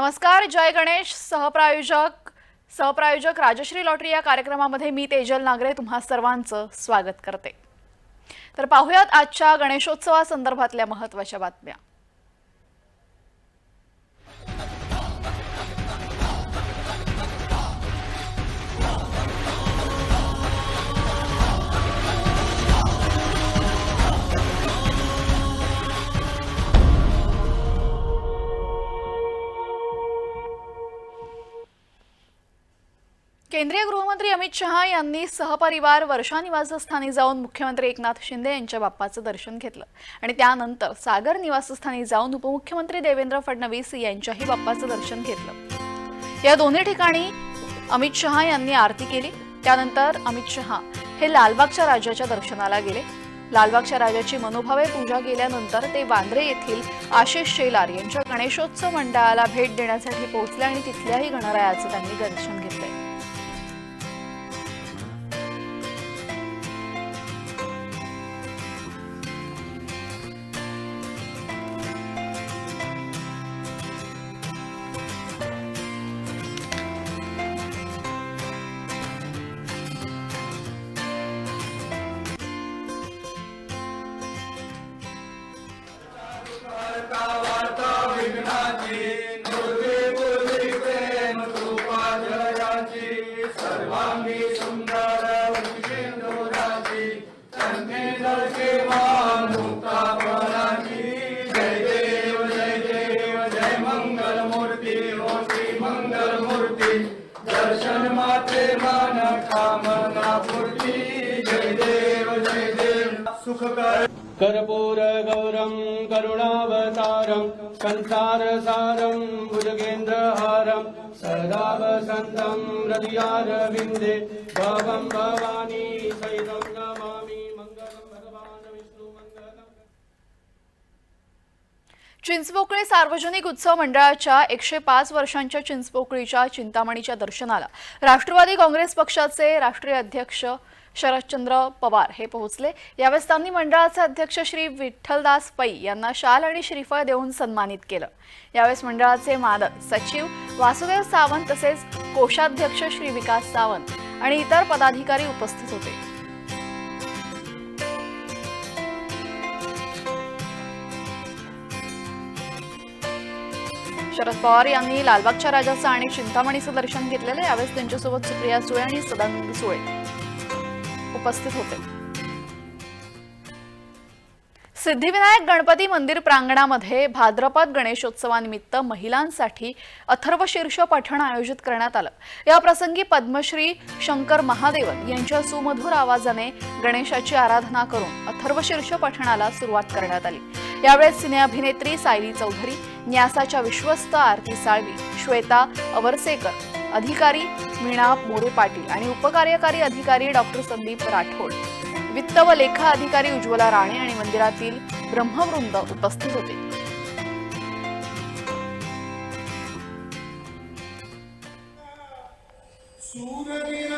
नमस्कार जय गणेश सहप्रायोजक सहप्रायोजक राजश्री लॉटरी या कार्यक्रमामध्ये मी तेजल नागरे तुम्हा सर्वांचं स्वागत करते. तर पाहुयात आजच्या गणेशोत्सवासंदर्भातल्या महत्त्वाच्या बातम्या. केंद्रीय गृहमंत्री अमित शहा यांनी सहपरिवार वर्षा निवासस्थानी जाऊन मुख्यमंत्री एकनाथ शिंदे यांच्या बाप्पाचं दर्शन घेतलं. आणि त्यानंतर सागर निवासस्थानी जाऊन उपमुख्यमंत्री देवेंद्र फडणवीस यांच्याही बाप्पाचं दर्शन घेतलं. या दोन्ही ठिकाणी अमित शहा यांनी आरती केली. त्यानंतर अमित शहा हे लालबागच्या राजाच्या दर्शनाला गेले. लालबागच्या राजाची मनोभावे पूजा केल्यानंतर ते वांद्रे येथील आशिष शेलार यांच्या गणेशोत्सव मंडळाला भेट देण्यासाठी पोहोचले आणि तिथल्याही गणरायाचं त्यांनी दर्शन घेतलं. कर्पूरगौरं करुणावतारं संसारसारं भुजगेन्द्रहारं सदा वसन्तं हृदयारविन्दे भवं भवानी सहितं नमामि मङ्गलं भगवान् विष्णुमङ्गलम् चिंचपोकळी सार्वजनिक उत्सव मंडळाच्या एकशे पाच वर्षांच्या चिंचपोकळीच्या चिंतामणीच्या दर्शनाला राष्ट्रवादी काँग्रेस पक्षाचे राष्ट्रीय अध्यक्ष शरदचंद्र पवार हे पोहोचले. यावेळेस त्यांनी मंडळाचे अध्यक्ष श्री विठ्ठलदास पै यांना शाल आणि श्रीफळ देऊन सन्मानित केलं. यावेळेस मंडळाचे मालक सचिव वासुदेव सावंत तसेच कोषाध्यक्ष श्री विकास सावंत आणि इतर पदाधिकारी उपस्थित होते. शरद पवार यांनी लालबागच्या राजाचं आणि चिंतामणीचं दर्शन घेतलेलं यावेळेस त्यांच्यासोबत सुप्रिया सुळे आणि सदानंद सुळे. उपस्थित होते. सिद्धिविनायक गणपती मंदिर प्रांगणामध्ये भाद्रपद गणेशोत्सवानिमित्त महिलांसाठी अथर्वशीर्ष पठण आयोजित करण्यात आलं. या प्रसंगी पद्मश्री शंकर महादेवन यांच्या सुमधुर आवाजाने गणेशाची आराधना करून अथर्वशीर्ष पठणाला सुरुवात करण्यात आली. यावेळेस सिनेअभिनेत्री सायली चौधरी न्यासाच्या विश्वस्त आरती साळवी श्वेता अवरसेकर अधिकारी मीणा मोरे पाटील आणि उपकार्यकारी अधिकारी डॉक्टर संदीप राठोड. वित्त व लेखा अधिकारी उज्ज्वला राणे आणि मंदिरातील ब्रह्मवृंद उपस्थित होते. लीन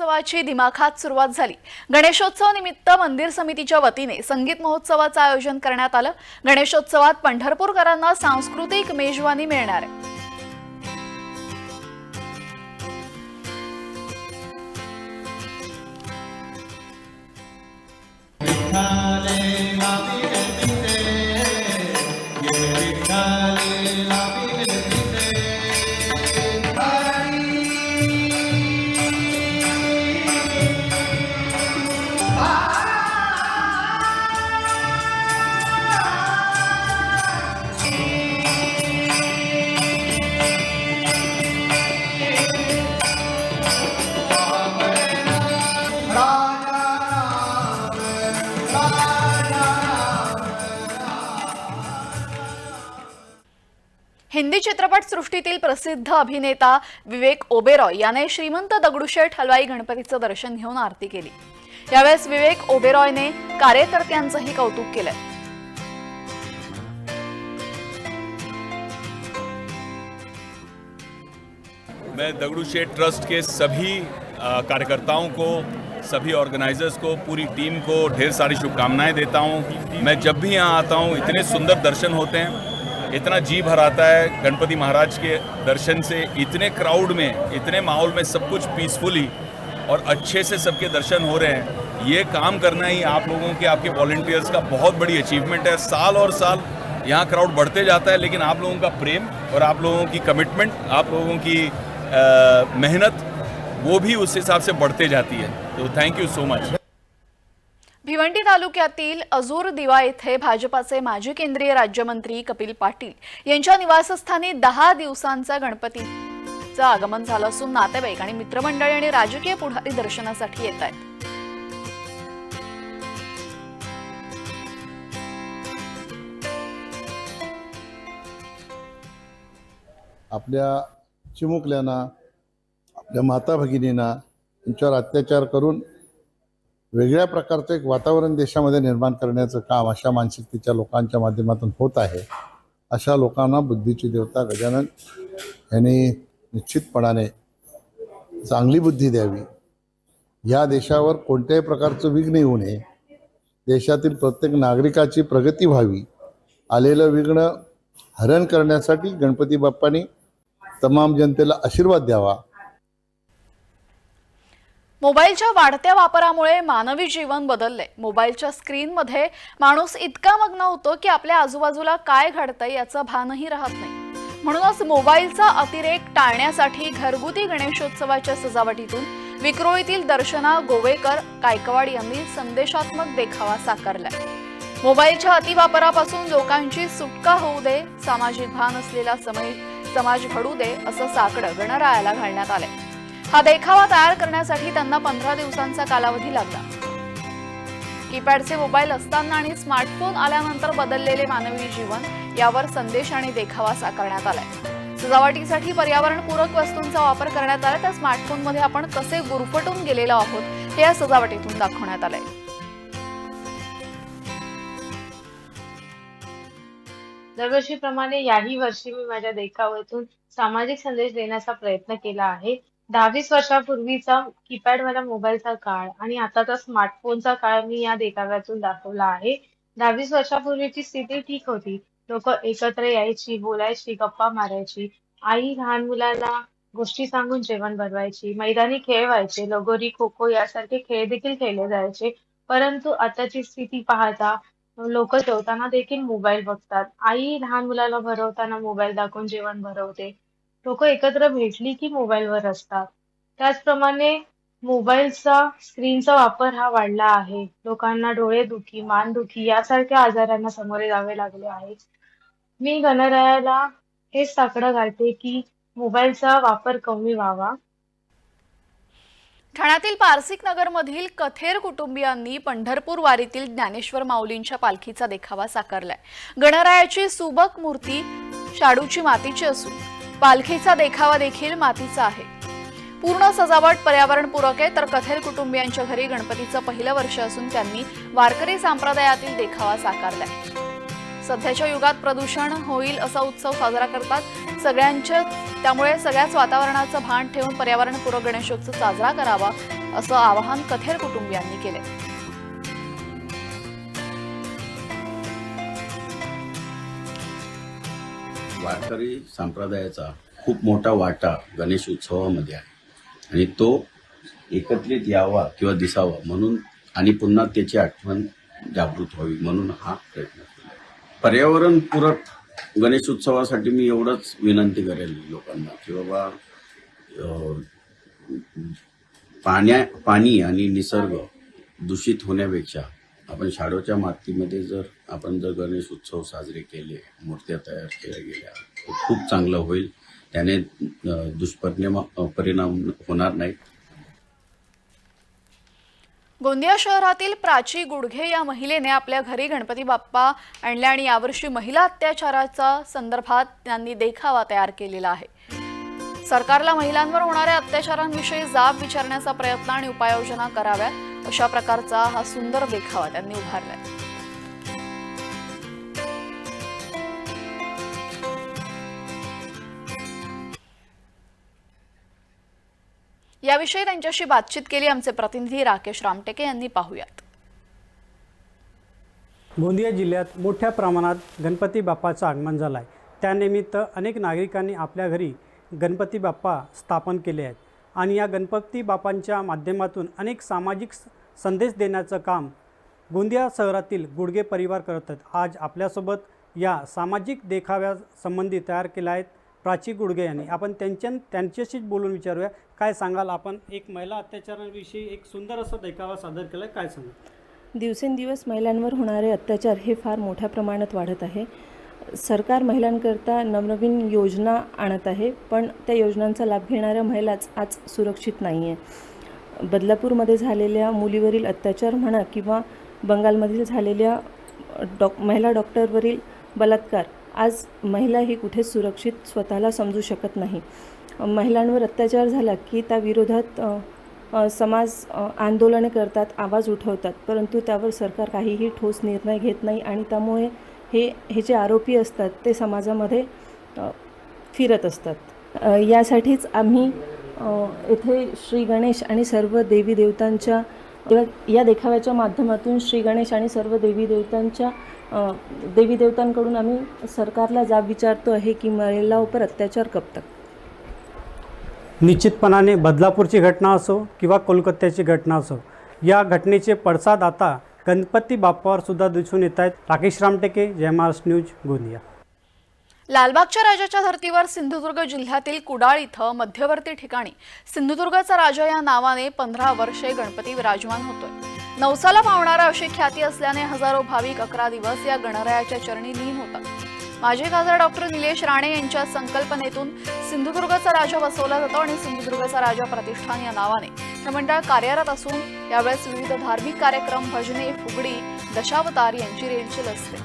महोत्सवाची दिमाखात सुरुवात झाली. गणेशोत्सव निमित्त मंदिर समितीच्या वतीने संगीत महोत्सवाचं आयोजन करण्यात आलं. गणेशोत्सवात पंढरपूरकरांना सांस्कृतिक मेजवानी मिळणार आहे. प्रसिद्ध अभिनेता विवेक ओबेरॉय याने श्रीमंत दगडूशेठ हलवाई गणपतीचं दर्शन घेऊन आरती केली. यावेळेस विवेक ओबेरॉयने कार्यकर्त्यांचंही कौतुक केलं. मैं दगडूशेठ ट्रस्ट के सभी कार्यकर्ताओं को सभी ऑर्गेनाइजर्स को पूरी टीम को ढेर सारी शुभकामनाएं देता हूं। मैं जब भी यहाँ आता हूं इतने सुंदर दर्शन होते हैं। इतना जी भर आता है गणपति महाराज के दर्शन से, इतने क्राउड में, इतने माहौल में सब कुछ पीसफुली और अच्छे से सबके दर्शन हो रहे हैं। ये काम करना ही आप लोगों के, आपके वॉल्टियर्स का बहुत बड़ी अचीवमेंट है। साल और साल यहाँ क्राउड बढ़ते जाता है, लेकिन आप लोगों का प्रेम और आप लोगों की कमिटमेंट आप लोगों की मेहनत, वो भी उस हिसाब से बढ़ते जाती है। तो thank you so much Bhiwandi तालुक्यातील अजूर दिवा येथे भाजपाचे माजी केंद्रीय राज्यमंत्री कपिल पाटील यांच्या निवासस्थानी दहा दिवसांचा गणपतीचं आगमन झालं असून नातेवाईक आणि मित्रमंडळी आणि राजकीय पुढारी दर्शनासाठी येत आहेत. आपल्या चिमुकल्यांना आपल्या माता भगिनींना यांच्यावर अत्याचार करून वेगळ्या प्रकारचं एक वातावरण देशामध्ये निर्माण करण्याचं काम अशा मानसिकतेच्या लोकांच्या माध्यमातून होत आहे अशा लोकांना बुद्धीची देवता गजानन यांनी निश्चितपणाने चांगली बुद्धी द्यावी. या देशावर कोणत्याही प्रकारचं विघ्न येऊ नये. देशातील प्रत्येक नागरिकाची प्रगती व्हावी. आलेलं विघ्न हरण करण्यासाठी गणपती बाप्पांनी तमाम जनतेला आशीर्वाद द्यावा. मोबाईलच्या वाढत्या वापरामुळे मानवी जीवन बदललंय मोबाईलच्या स्क्रीनमध्ये माणूस इतका मग्न होतो की आपल्या आजूबाजूला काय घडतंय याचं भानही राहत नाही. म्हणूनच मोबाईलचा अतिरेक टाळण्यासाठी घरगुती गणेशोत्सवाच्या सजावटीतून विक्रोळीतील दर्शना गोवेकर गायकवाड यांनी संदेशात्मक देखावा साकारलाय. मोबाईलच्या अतिवापरापासून लोकांची सुटका होऊ दे सामाजिक भान असलेला समय समाज घडू दे असं साकडं गणरायाला घालण्यात आलंय. हा देखावा तयार करण्यासाठी त्यांना पंधरा दिवसांचा कालावधी लागला. कीपॅडचे मोबाईल असताना आणि स्मार्टफोन आल्यानंतर बदललेले मानवी जीवन यावर संदेश आणि देखावा साकारण्यात आलाय. सजावटीसाठी पर्यावरणपूरक वस्तूंचा वापर करण्यात आला तर स्मार्टफोनमध्ये आपण कसे गुरफटून गेलेलो आहोत हे या सजावटीतून दाखवण्यात आलंय. दरवर्षीप्रमाणे याही वर्षी मी माझ्या देखाव्यातून सामाजिक संदेश देण्याचा प्रयत्न केला आहे. दहावीस वर्षापूर्वीचा कीपॅड वाला मोबाईलचा काळ आणि आताचा स्मार्टफोनचा काळ मी या देखाव्यातून दाखवला आहे. दहावीस वर्षापूर्वीची स्थिती ठीक होती. लोक एकत्र यायची बोलायची गप्पा मारायची. आई लहान मुलाला गोष्टी सांगून जेवण बनवायची मैदानी खेळ व्हायचे लगोरी खो खो यासारखे खेळ देखील खेळले जायचे. परंतु आताची स्थिती पाहता लोक जेवताना देखील मोबाईल बघतात. आई लहान मुलाला भरवताना मोबाईल दाखवून जेवण भरवते. लोक एकत्र भेटली की मोबाईलवर असतात. त्याचप्रमाणे मोबाईलचा स्क्रीनचा वापर हा वाढला आहे. लोकांना डोळेदुखी मानदुखी यासारख्या आजारांना सामोरे जावे लागले आहे. मी गणरायाला हेच साकडं घालते की मोबाईलचा वापर कमी व्हावा. ठाण्यातील पारसिक नगरमधील कथेर कुटुंबियांनी पंढरपूर वारीतील ज्ञानेश्वर माऊलींच्या पालखीचा देखावा साकारलाय. गणरायाची सुबक मूर्ती शाडूची मातीची असून पालखीचा देखावा देखील मातीचा आहे. पूर्ण सजावट पर्यावरणपूरक आहे तर कथेर कुटुंबियांच्या घरी गणपतीचं पहिलं वर्ष असून त्यांनी वारकरी संप्रदायातील देखावा साकारलाय. सध्याच्या युगात प्रदूषण होईल असा उत्सव साजरा करतात सगळ्यांच्या त्यामुळे सगळ्याच वातावरणाचं भान ठेवून पर्यावरणपूरक गणेशोत्सव साजरा करावा असं आवाहन कथेर कुटुंबियांनी केले वारकरी संप्रदायाचा खूप मोठा वाटा गणेश उत्सवामध्ये आहे. आणि तो एकत्रित यावा किंवा दिसावा म्हणून आणि पुन्हा त्याची आठवण जागृत व्हावी म्हणून हा प्रयत्न पर्यावरणपूरक गणेश उत्सवासाठी मी एवढंच विनंती करेल लोकांना की बाबा पाण्या पाणी आणि निसर्ग दूषित होण्यापेक्षा आपण शाडोच्या मातीमध्ये जर आपण जर गणेश उत्सव साजरे केले मूर्त्या तयार केल्या गेल्या तर खूप चांगलं होईल. त्याने दुष्परिणाम परिणाम होणार नाहीत. गोंदिया शहरातील प्राची गुडघे या महिलेने आपल्या घरी गणपती बाप्पा आणल्या आणि यावर्षी महिला अत्याचाराचा संदर्भात त्यांनी देखावा तयार केलेला आहे. सरकारला महिलांवर होणाऱ्या अत्याचारांविषयी जाब विचारण्याचा प्रयत्न आणि उपाययोजना कराव्यात. अशा प्रकारचा हा सुंदर देखावा त्यांनी उभारलाय. याविषयी त्यांच्याशी बातचीत केली आमचे प्रतिनिधी राकेश रामटेके यांनी पाहूयात. गोंदिया जिल्ह्यात मोठ्या प्रमाणात गणपती बाप्पाचं आगमन झालं आहे त्यानिमित्त अनेक नागरिकांनी आपल्या घरी गणपती बाप्पा स्थापन केले आहेत. आणि या गणपती बापांच्या माध्यमातून अनेक सामाजिक स- संदेश देण्याचं काम गोंदिया शहरातील गुडगे परिवार करत आहेत. आज आपल्यासोबत या सामाजिक देखाव्यासंबंधी तयार केल्या आहेत प्राची गुडगे यांनी. आपण त्यांच्या त्यांच्याशीच बोलून विचारूया. काय सांगाल? आपण एक महिला अत्याचारांविषयी एक सुंदर असा देखावा सादर केला काय सांगाल? दिवसेंदिवस महिलांवर होणारे अत्याचार हे फार मोठ्या प्रमाणात वाढत आहे. सरकार महिलांकरता नवनवीन योजना आणत आहे पण त्या योजनांचा लाभ घेणाऱ्या महिलाच आज सुरक्षित नाही आहे बदलापूरमध्ये झालेल्या मुलीवरील अत्याचार म्हणा किंवा बंगालमधील झालेल्या डॉक महिला डॉक्टरवरील बलात्कार आज महिला ही कुठे सुरक्षित स्वतःला समजू शकत नाही. महिलांवर अत्याचार झाला की त्या विरोधात समाज आंदोलने करतात आवाज उठवतात परंतु त्यावर सरकार काहीही ठोस निर्णय घेत नाही आणि त्यामुळे हे हे जे आरोपी असतात ते समाजामध्ये फिरत असतात. यासाठीच आम्ही येथे श्री गणेश आणि सर्व देवी देवतांच्या या देखाव्याच्या माध्यमातून श्री गणेश आणि सर्व देवी देवतांच्या देवी देवतांकडून आम्ही सरकारला जाब विचारतो आहे की महिलांवर अत्याचार कब निश्चितपणाने बदलापूरची घटना असो किंवा कोलकात्याची घटना असो या घटनेचे पडसाद आता गणपती बाप्पावर सुद्धा दिसून येत आहेत. राकेश रामटेके जय महाराष्ट्र न्यूज गोंदिया. लालबागच्या राजाच्या धर्तीवर सिंधुदुर्ग जिल्ह्यातील कुडाळ इथं मध्यवर्ती ठिकाणी सिंधुदुर्गाचा राजा या नावाने पंधरा वर्षे गणपती विराजमान होतोय. नवसाला पावणारा अशी ख्याती असल्याने हजारो भाविक अकरा दिवस या गणरायाच्या चरणी लीन होतात. माजी खासदार डॉक्टर निलेश राणे यांच्या संकल्पनेतून सिंधुदुर्गाचा राजा बसवला जातो आणि सिंधुदुर्गाचा राजा प्रतिष्ठान या नावाने मंडळ कार्यरत असून यावेळेस विविध धार्मिक कार्यक्रम भजने फुगडी दशावतार यांची रेलचेल असते.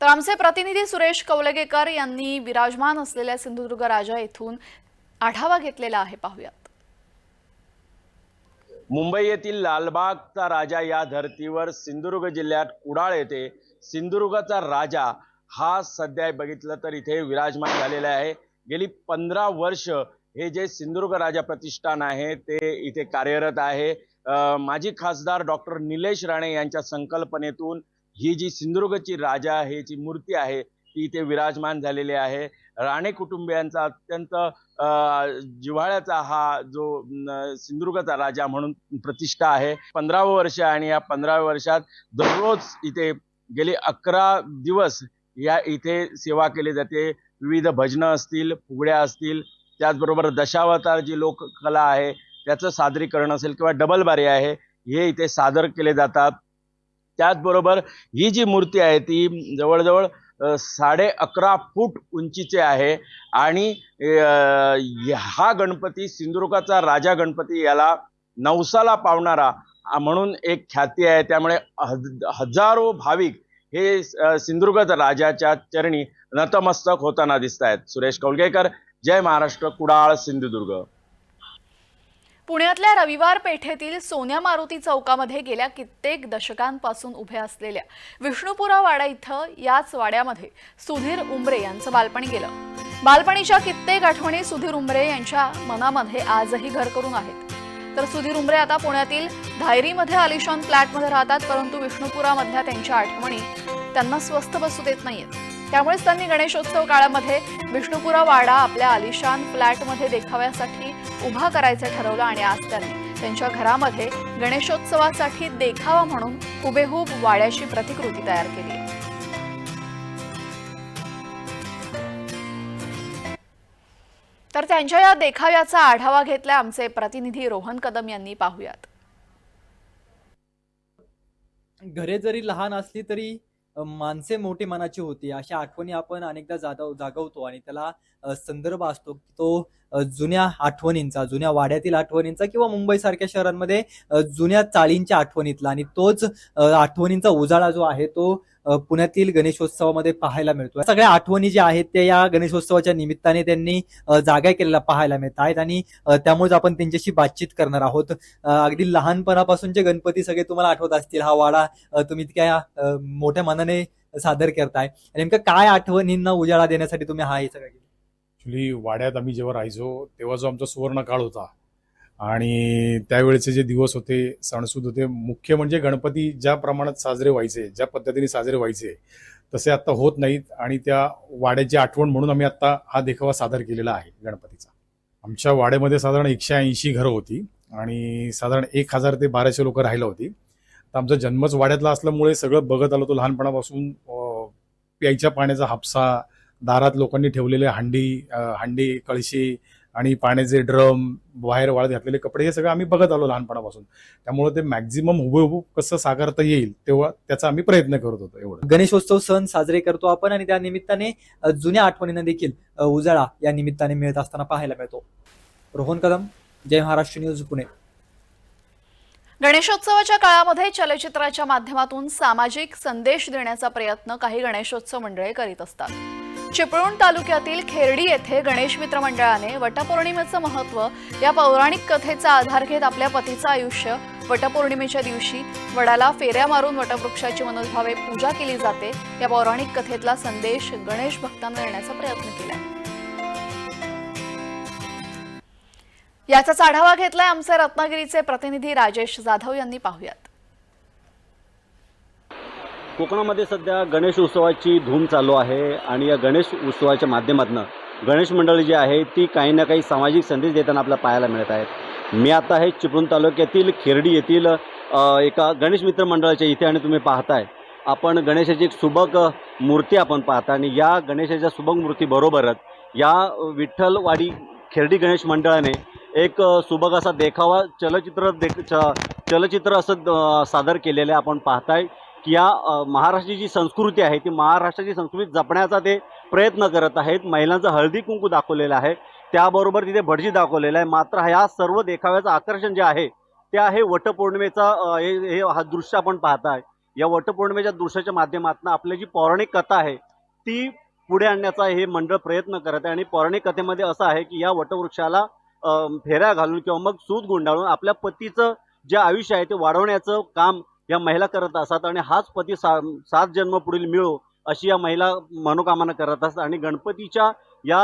तर आमचे प्रतिनिधी सुरेश कौलगेकर यांनी विराजमान असलेल्या सिंधुदुर्ग राजा येथून आढावा घेतलेला आहे. पाहूया. मुंबई येथील लालबागचा राजा या धर्तीवर सिंधुदुर्ग जिल्ह्यात कुडाळ येथे सिंधुदुर्गाचा राजा हा सध्या बघितलं तर इथे विराजमान झालेला आहे. गेली पंधरा वर्ष हे जे सिंधुदुर्ग राजा प्रतिष्ठान आहे ते इथे कार्यरत आहे. माजी खासदार डॉक्टर निलेश राणे यांच्या संकल्पनेतून ही जी सिंधुदुर्गची राजा हे जी मूर्ती आहे ती इथे विराजमान झालेली आहे. राणे कुटुंबियांचा अत्यंत जिव्हाळ्याचा हा जो सिंधुदुर्गचा सिंधुदुर्गाचा राजा म्हणून प्रतिष्ठा आहे. पंधरावं वर्ष आणि या पंधराव्या वर्षात दररोज इथे गेले अकरा दिवस या इथे सेवा केली जाते. विविध भजनं असतील फुगड्या असतील त्याचबरोबर दशावतार जी लोककला आहे त्याचं सादरीकरण असेल किंवा डबल बारी आहे हे इथे सादर केले जातात. त्याचबरोबर ही जी मूर्ती आहे ती जवळजवळ साडे अकरा फूट उंचीचे आहे आणि हा गणपती सिंधुदुर्गाचा राजा गणपती याला नवसाला पावणारा म्हणून एक ख्याती आहे. त्यामुळे हजारो भाविक हे अ, सिंधुदुर्ग राजाच्या चरणी नतमस्तक होताना दिसत आहेत सुरेश कौलगेकर जय महाराष्ट्र कुडाळ सिंधुदुर्ग. पुण्यातल्या रविवार पेठेतील सोन्या मारुती चौकामध्ये गेल्या कित्येक दशकांपासून उभे असलेल्या विष्णुपुरा वाडा इथं याच वाड्यामध्ये सुधीर उमरे यांचं बालपण गेलं. बालपणीच्या कित्येक आठवणी सुधीर उमरे यांच्या मनामध्ये आजही घर करून आहेत. तर सुधीर उमरे आता पुण्यातील धायरीमध्ये आलिशान फ्लॅटमध्ये राहतात परंतु विष्णुपुरामधल्या त्यांच्या आठवणी त्यांना स्वस्थ बसू देत नाहीयेत. त्यामुळेच त्यांनी गणेशोत्सव काळामध्ये विष्णुपुरा वाडा आपल्या आलिशान फ्लॅटमध्ये देखाव्यासाठी उभा करायचं ठरवलं आणि आज त्यांनी त्यांच्या घरामध्ये गणेशोत्सवासाठी देखावा म्हणून हुबेहूब वाड्याची प्रतिकृती तयार केली. तर त्यांच्या या देखाव्याचा आढावा घेतला आमचे प्रतिनिधी रोहन कदम यांनी. पाहुयात. घरे जरी लहान असली तरी माणसे मोठे मनाची होती. अशा आठवणी आपण अनेकदा जाधव जागवतो आणि त्याला संदर्भ असतो की तो जुन्या आठवणींचा जुन्या वाड्यातील आठवणींचा किंवा मुंबईसारख्या शहरांमध्ये जुन्या चाळींच्या आठवणीतला आणि तोच आठवणींचा उजाळा जो आहे तो पुण्यातील गणेशोत्सवामध्ये पाहायला मिळतो. सगळ्या आठवणी ज्या आहेत त्या या गणेशोत्सवाच्या निमित्ताने त्यांनी जागा केलेला पाहायला मिळत आहेत आणि त्यामुळेच आपण त्यांच्याशी बातचीत करणार आहोत. अगदी लहानपणापासूनचे गणपती सगळे तुम्हाला आठवत असतील हा वाडा तुम्ही इतक्या मोठ्या मनाने सादर करताय. नेमकं काय आठवणींना उजाळा देण्यासाठी तुम्ही हा हे सगळं वाड्यात आम्ही जेव्हा राहायचो तेव्हा जो आमचा सुवर्ण काळ होता आणि त्यावेळेचे जे दिवस होते सणसूद होते मुख्य म्हणजे गणपती ज्या प्रमाणात साजरे व्हायचे ज्या पद्धतीने साजरे व्हायचे तसे आता होत नाहीत आणि त्या वाड्याची आठवण म्हणून आम्ही आता हा देखावा सादर केलेला आहे गणपतीचा. आमच्या वाड्यामध्ये साधारण एकशे ऐंशी घरं होती आणि साधारण एक हजार ते बाराशे लोक राहिलं होती. तर आमचा जन्मच वाड्यातला असल्यामुळे सगळं बघत आलो तो लहानपणापासून प्यायच्या पाण्याचा हापसा दारात लोकांनी ठेवलेले हांडी हांडी कळशी आणि पाण्याचे ड्रम बाहेर वाळत घातलेले कपडे हे सगळं आम्ही बघत आलो लहानपणापासून. त्यामुळे ते मॅक्झिमम हुबेहूब कसं साकारता येईल तेव्हा त्याचा आम्ही प्रयत्न करत होतो एवढं. गणेशोत्सव सण साजरे करतो आपण आणि त्या निमित्ताने जुन्या आठवणींना देखील उजाळा या निमित्ताने मिळत असताना पाहायला मिळतो. रोहन कदम जय महाराष्ट्र न्यूज पुणे. गणेशोत्सवाच्या काळामध्ये चलचित्राच्या माध्यमातून सामाजिक संदेश देण्याचा प्रयत्न काही गणेशोत्सव मंडळे करीत असतात. चिपळूण तालुक्यातील खेरडी येथे गणेश मित्र मंडळाने वटपौर्णिमेचं महत्त्व या पौराणिक कथेचा आधार घेत आपल्या पतीचं आयुष्य वटपौर्णिमेच्या दिवशी वडाला फेऱ्या मारून वटवृक्षाची मनोभावे पूजा केली जाते. या पौराणिक कथेतला संदेश गणेश भक्तांना देण्याचा प्रयत्न केला याचाच आढावा घेतलाय आमचे रत्नागिरीचे प्रतिनिधी राजेश जाधव यांनी पाहुयात. कोकणामध्ये सध्या गणेश उत्सवाची धूम चालू आहे आणि या गणेश उत्सवाच्या माध्यमातून गणेश मंडळी जी आहे ती काही ना काही सामाजिक संदेश देताना आपल्याला पाहायला मिळत आहेत. मी आता हे चिपळूण तालुक्यातील खेरडी येथील एका गणेश मित्र मंडळाच्या इथे आणि तुम्ही पाहताय. आपण गणेशाची एक सुबक मूर्ती आपण पाहता आणि या गणेशाच्या सुबक मूर्तीबरोबरच या विठ्ठलवाडी खेरडी गणेश मंडळाने एक सुबक असा देखावा चलचित्र देख च चलचित्र असं सादर केलेलं आहे. आपण पाहताय. की या महाराष्ट्राची जी संस्कृती आहे ती महाराष्ट्राची संस्कृती जपण्याचा ते प्रयत्न करत आहेत. महिलांचं हळदी कुंकू दाखवलेलं आहे. त्याबरोबर तिथे भटजी दाखवलेलं आहे. मात्र ह्या सर्व देखाव्याचं आकर्षण जे आहे ते आहे वटपौर्णिमेचा हे हे हा दृश्य आपण पाहताय. या वटपौर्णिमेच्या दृश्याच्या माध्यमातून आपली जी पौराणिक कथा आहे ती पुढे आणण्याचा हे मंडळ प्रयत्न करत आहे. आणि पौराणिक कथेमध्ये असं आहे की या वटवृक्षाला फेऱ्या घालून किंवा मग सूत गुंडाळून आपल्या पतीचं जे आयुष्य आहे ते वाढवण्याचं काम या महिला करत असतात आणि हाच पती सा सात जन्म पुढील मिळो अशी या महिला मनोकामना करत असतात. आणि गणपतीच्या या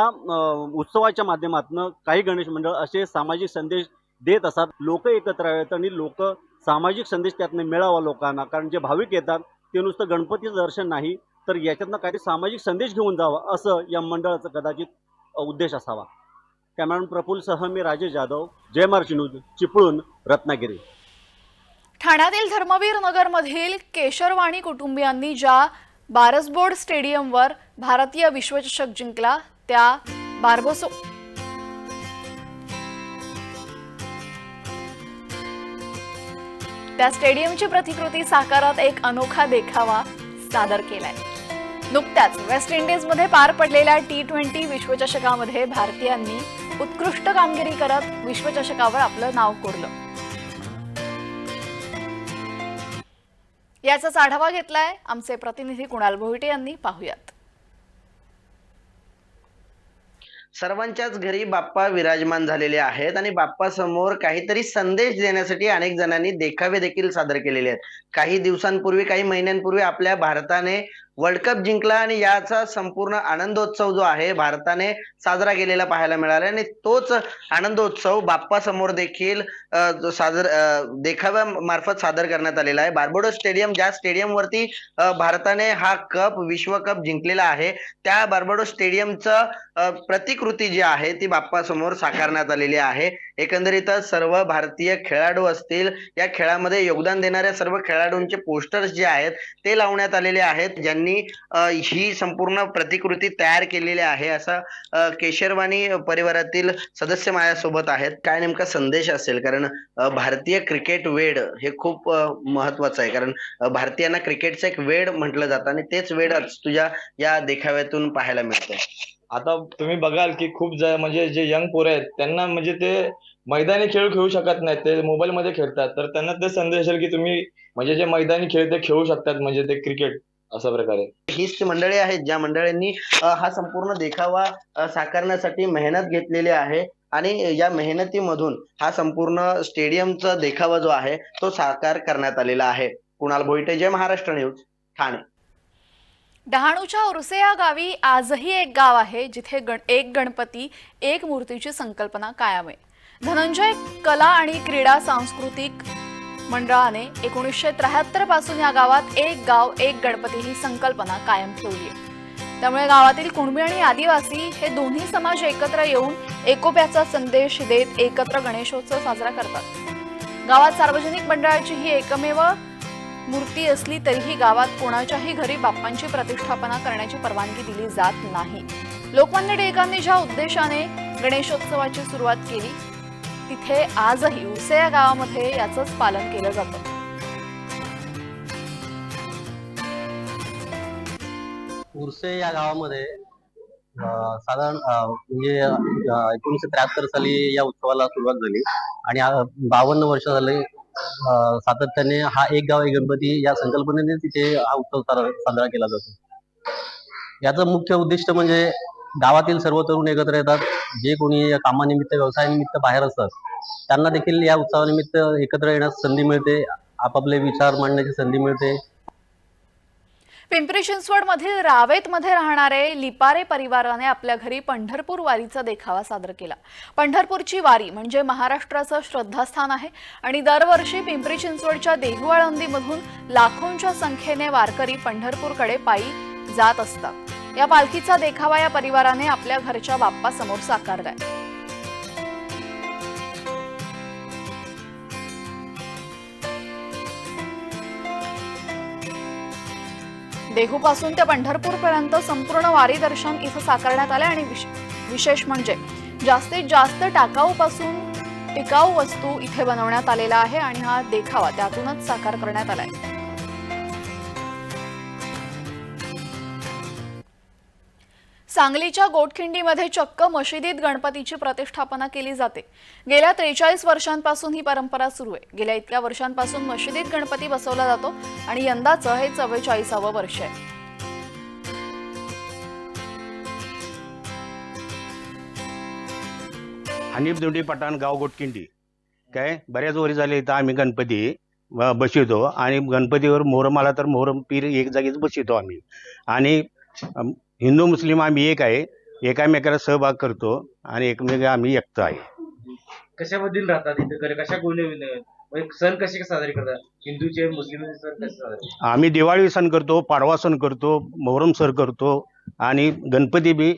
उत्सवाच्या माध्यमातून काही गणेश मंडळ असे सामाजिक संदेश देत असतात. लोक एकत्र आहेत आणि लोक सामाजिक संदेश त्यातनं मिळावा लोकांना. कारण जे भाविक येतात ते नुसतं गणपतीचं दर्शन नाही तर याच्यातनं काही सामाजिक संदेश घेऊन जावा असं या मंडळाचं कदाचित उद्देश असावा. कॅमेरामॅन प्रफुल्लसह मी राजेश जाधव. जय महाराष्ट्र न्यूज चिपळूण रत्नागिरी. ठाण्यातील धर्मवीर नगरमधील केशरवाणी कुटुंबियांनी ज्या बारसबोर्ड स्टेडियमवर भारतीय विश्वचषक जिंकला त्या बार्बोसो त्या स्टेडियमची प्रतिकृती साकारात एक अनोखा देखावा सादर केलाय. नुकत्याच वेस्ट इंडिजमध्ये पार पडलेल्या टी ट्वेंटी विश्वचषकामध्ये भारतीयांनी उत्कृष्ट कामगिरी करत विश्वचषकावर आपलं नाव कोरलं. याचाच आढावा घेतलाय आमचे प्रतिनिधी कुणाल भोईटे यांनी. पाहुयात. सर्वांच्याच घरी बाप्पा विराजमान झालेले आहेत आणि बाप्पा समोर काहीतरी संदेश देण्यासाठी अनेक जणांनी देखावे देखील सादर केलेले आहेत. काही दिवसांपूर्वी काही महिन्यांपूर्वी आपल्या भारताने वर्ल्ड कप जिंकला आणि याचा संपूर्ण आनंदोत्सव जो आहे भारताने साजरा केलेला पाहायला मिळाला आणि तोच आनंदोत्सव बाप्पा समोर देखील सादर देखाव्या मार्फत सादर करण्यात आलेला आहे. बार्बोडो स्टेडियम ज्या स्टेडियमवरती भारताने हा कप विश्वकप जिंकलेला आहे त्या बार्बोडो स्टेडियमचं प्रतिकृती जी आहे ती बाप्पा समोर साकारण्यात आलेली आहे. एकंदरीतच सर्व भारतीय खेळाडू असतील या खेळामध्ये योगदान देणाऱ्या सर्व खेळाडूंचे पोस्टर्स जे आहेत ते लावण्यात आलेले आहेत. ज्यांनी ही संपूर्ण प्रतिकृती तयार केलेली आहे असं केशरवाणी परिवारातील सदस्य माझ्यासोबत आहेत. काय नेमका संदेश असेल? कारण भारतीय क्रिकेट वेड हे खूप महत्वाचं आहे. कारण भारतीयांना क्रिकेटचं एक वेड म्हटलं जातं आणि तेच वेड तुझ्या या देखाव्यातून पाहायला मिळतंय. आता तुम्ही बघाल की खूप ज- म्हणजे जे यंग पोरं आहेत त्यांना म्हणजे ते मैदानी खेळ खेळू शकत नाहीत ते मोबाईल मध्ये खेळतात. तर त्यांना ते संदेश असेल की तुम्ही म्हणजे जे मैदानी खेळ ते खेळू शकतात म्हणजे ते क्रिकेट अशा प्रकारे. हीच ती मंडळी आहेत ज्या मंडळींनी हा संपूर्ण देखावा साकारण्यासाठी मेहनत घेतलेली आहे आणि या मेहनतीमधून हा संपूर्ण स्टेडियमचा देखावा जो आहे तो साकार करण्यात आलेला आहे. कुणाल भोईटे जय महाराष्ट्र न्यूज ठाणे. डहाणूच्या उर्से या गावी आजही एक गाव आहे जिथे गण एक गणपती एक मूर्तीची संकल्पना कायम आहे. धनंजय कला आणि क्रीडा सांस्कृतिक मंडळाने एकोणीसशे त्र्याहत्तरपासून या गावात एक गाव एक गणपती ही संकल्पना कायम ठेवली आहे. त्यामुळे गावातील कुणबी आणि आदिवासी हे दोन्ही समाज एकत्र येऊन एकोप्याचा संदेश देत एकत्र गणेशोत्सव साजरा करतात. गावात सार्वजनिक मंडळाची ही एकमेव मूर्ती असली तरीही गावात कोणाच्याही घरी बाप्पांची प्रतिष्ठापना करण्याची परवानगी दिली जात नाही. लोकमान्य टिळकांनी ज्या उद्देशाने गणेशोत्सवाची सुरुवात केली तिथे आजही उसे या गावामध्ये याचंच पालन केलं जातं. उर्से या गावामध्ये साधारण म्हणजे एकोणीसशे त्र्याहत्तर साली या उत्सवाला सुरुवात झाली आणि बावन्न वर्ष झाले सातत्याने हा एक गाव एक गणपती या संकल्पनेने तिथे हा उत्सव साजरा केला जातो. याचा मुख्य उद्दिष्ट म्हणजे गावातील सर्व तरुण एकत्र येतात. जे कोणी या कामानिमित्त व्यवसायानिमित्त बाहेर असतात त्यांना देखील या उत्सवानिमित्त एकत्र येण्यास संधी मिळते. आपापले विचार मांडण्याची संधी मिळते. पिंपरी चिंचवड मधील रावेत मध्ये राहणारे लिपारे परिवाराने आपल्या घरी पंढरपूर वारीचा देखावा सादर केला. पंढरपूरची वारी म्हणजे महाराष्ट्राचं श्रद्धास्थान आहे आणि दरवर्षी पिंपरी चिंचवडच्या देहुआळंदीमधून लाखोंच्या संख्येने वारकरी पंढरपूरकडे पायी जात असतात. या पालखीचा देखावा या परिवाराने आपल्या घरच्या बाप्पासमोर साकारलाय. देहूपासून ते पंढरपूरपर्यंत संपूर्ण वारी दर्शन इथं साकारण्यात आले आणि विश- विशेष म्हणजे जास्तीत जास्त टाकाऊपासून टिकाऊ वस्तू इथे बनवण्यात आलेला आहे आणि हा देखावा त्यातूनच साकार करण्यात आला आहे सांगलीच्या गोटखिंडीमध्ये चक्क मशिदीत गणपतीची प्रतिष्ठापना केली जाते. गेल्या त्रेचाळीस वर्षांपासून ही परंपरा सुरू आहे. गेल्या इतक्या वर्षांपासून मशिदीत गणपती बसवला जातो आणि यंदाचं हे चव्वेचाळीसावं वर्ष आहे. हनीफ दुंडी पठाण गाव गोटकिंडी काय? बऱ्याच वरी झाले इथं आम्ही गणपती बसवतो आणि गणपतीवर मोहरम आला तर मोहरम पीर एक जागीच बसवतो आम्ही. आणि हिंदू मुस्लिम आम्ही एक आहे. एकामेकाला सहभाग करतो आणि एकमेका आम्ही एकता आहे. कशामधील राहतात इथे? कशा गोष्टी सण कसे साजरे करतात? हिंदूचे मुस्लिम सण कसे साजरे आम्ही दिवाळी सण करतो पाडवा सण करतो मोहरम सण करतो आणि गणपती बी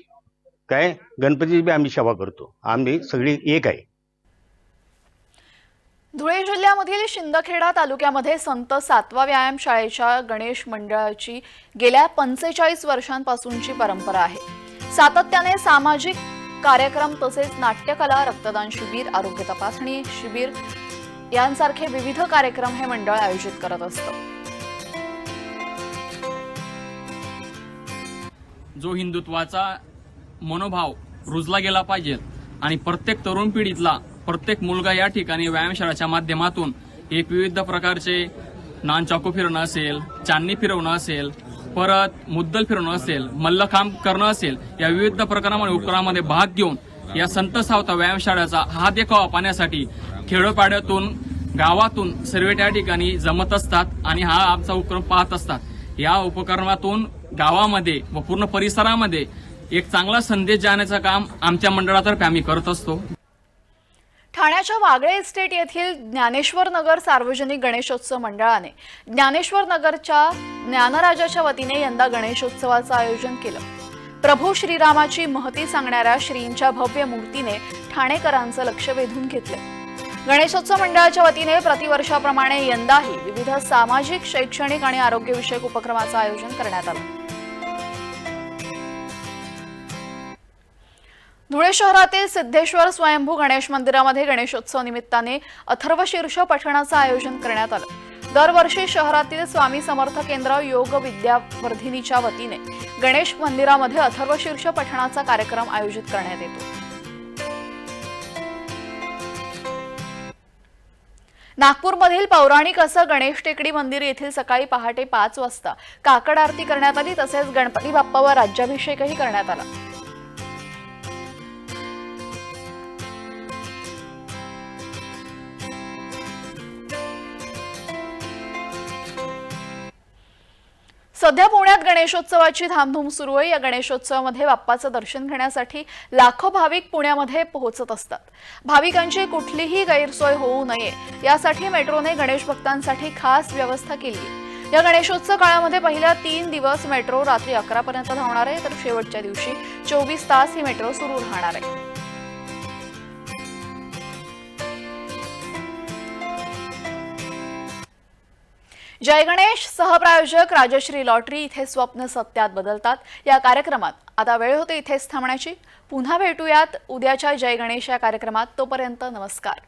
काय? गणपती बी आम्ही सेवा करतो. आम्ही सगळी एक आहे. धुळे जिल्ह्यामधील शिंदखेडा तालुक्यामध्ये संत सातवा व्यायाम शाळेच्या गणेश मंडळाची गेल्या पंचेचाळीस वर्षांपासूनची परंपरा आहे. सातत्याने सामाजिक कार्यक्रम तसेच नाट्यकला रक्तदान शिबिर आरोग्य तपासणी शिबिर यांसारखे विविध कार्यक्रम हे मंडळ आयोजित करत असतं. जो हिंदुत्वाचा मनोभाव रुजला गेला पाहिजे आणि प्रत्येक तरुण पिढीतला प्रत्येक मुलगा या ठिकाणी व्यायामशाळेच्या माध्यमातून एक विविध प्रकारचे नान चाकू फिरणं असेल चांदणी फिरवणं असेल परत मुद्दल फिरवणं असेल मल्लखांब करणं असेल या विविध प्रकारामध्ये उपक्रमामध्ये भाग घेऊन या संत सावता व्यायामशाळेचा हा देखावा पाहण्यासाठी खेडोपाड्यातून गावातून सर्व त्या ठिकाणी जमत असतात आणि हा आमचा उपक्रम पाहत असतात. या उपक्रमातून गावामध्ये व पूर्ण परिसरामध्ये एक चांगला संदेश जाण्याचं काम आमच्या मंडळातर्फे आम्ही करत असतो. ठाण्याच्या वागळे इस्टेट येथील ज्ञानेश्वर नगर सार्वजनिक गणेशोत्सव मंडळाने ज्ञानेश्वर नगरच्या ज्ञानराजाच्या वतीने यंदा गणेशोत्सवाचं आयोजन केलं. प्रभू श्रीरामाची महती सांगणाऱ्या श्रींच्या भव्य मूर्तीने ठाणेकरांचं लक्ष वेधून घेतलं. गणेशोत्सव मंडळाच्या वतीने प्रतिवर्षाप्रमाणे यंदाही विविध सामाजिक शैक्षणिक आणि आरोग्यविषयक उपक्रमाचं आयोजन करण्यात आलं. धुळे शहरातील सिद्धेश्वर स्वयंभू गणेश मंदिरामध्ये गणेशोत्सव निमित्ताने अथर्वशीर्ष पठणाचं आयोजन करण्यात आलं. दरवर्षी शहरातील स्वामी समर्थ केंद्र योग विद्यावर्धिनीच्या वतीने गणेश मंदिरामध्ये अथर्वशीर्ष पठणाचा कार्यक्रम आयोजित करण्यात येतो. नागपूरमधील पौराणिक असं गणेश टेकडी मंदिर येथील सकाळी पहाटे पाच वाजता काकड आरती करण्यात आली तसेच गणपती बाप्पावर राज्याभिषेकही करण्यात आला. सध्या पुण्यात गणेशोत्सवाची धामधूम सुरू आहे. या गणेशोत्सवामध्ये बाप्पाचं दर्शन घेण्यासाठी लाखो भाविक पुण्यामध्ये पोहोचत असतात. भाविकांची कुठलीही गैरसोय होऊ नये. यासाठी मेट्रोने गणेश भक्तांसाठी खास व्यवस्था केली. या गणेशोत्सव काळामध्ये पहिल्या तीन दिवस मेट्रो रात्री अकरापर्यंत धावणार आहे. तर शेवटच्या दिवशी चोवीस तास ही मेट्रो सुरू राहणार आहे. जय गणेश सहप्रायोजक राजश्री लॉटरी इथे स्वप्न सत्यात बदलतात. या कार्यक्रमात आता वेळ होते इथेच थांबण्याची. पुन्हा भेटूयात. उद्याच्या जय गणेश या कार्यक्रमात. तोपर्यंत नमस्कार.